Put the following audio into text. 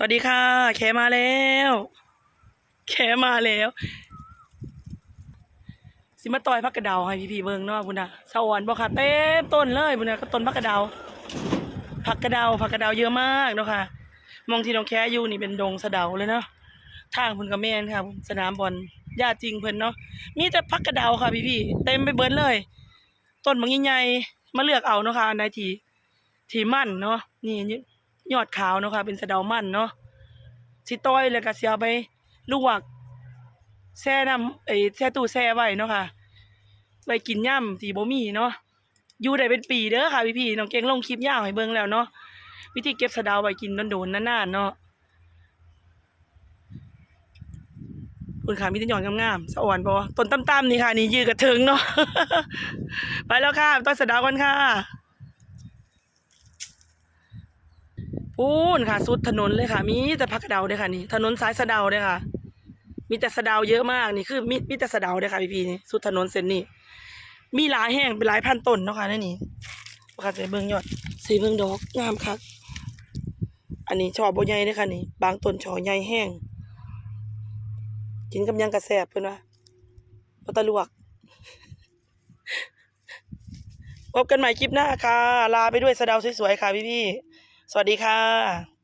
สวัสดีค่ะ แขมาแล้ว แขมาแล้ว สิมาต่อยพักกระเดาให้พี่ๆเบิ่งเนาะบุญนะสวรรค์บ่ค่ะเต็มต้นเลยบุญนะก็ต้นพักกระเดาผักกระเดาผักกระเดาเยอะมากเนาะค่ะ มองที่น้องแค่อยู่นี่เป็นดงสะเดาเลยเนาะทางพิ่นก็แม่นค่ะ สนามบอลญาจริงเพิ่นเนาะมีแต่พักกระเดาค่ะพี่ๆเต็มไปเบิดเลย ต้นบางใหญ่มาเลือกเอาเนาะค่ะนใดที่ที่มั่นเนาะนี่ ยอดขาวเนาะค่ะ เป็นสะเดามันเนาะสิต้อยแล้วก็สิเอาไปลวกแช่น้ำเอ้แช่ตู้แช่ไว้เนาะค่ะไว้กินย่ำที่บ่มีเนาะอยู่ได้เป็นปีเด้อค่ะพี่ๆน้องเก่งลงคลิปยาวให้เบิ่งแล้วเนาะวิธีเก็บสะเดาไว้กินโดนๆนานๆเนาะคุณขามีแต้นหย่อนงามๆสะอ่อนบ่ต้นต่ำๆนี่ค่ะ นี่ยืดกระเทิงเนาะ ไปแล้วค่ะต้นสะเดาก่อนค่ะ พูนค่ะ สุดถนนเลยค่ะ มีแต่พักเดาเลยค่ะนี่ ถนนสายสะเดาเลยค่ะ มีแต่สะเดาเยอะมากนี่คือมีมีแต่สะเดาเลยค่ะพี่ๆนี่สุดถนนเส้นนี้ มีหลายแห่งเป็นหลายพันต้นเนาะค่ะในนี่ประกาศใส่เบิ่งยอดสีเบิ่งดอกงามคักอันนี้ช่อบ่ใหญ่เด้อค่ะนี่ บางต้นช่อใหญ่แห้งกินกับยังกระแสบเพิ่อนว่าบ่ตะลวกพบกันใหม่คลิปหน้าค่ะ ลาไปด้วยสะเดาสวยๆค่ะพี่ๆ สวัสดีค่ะ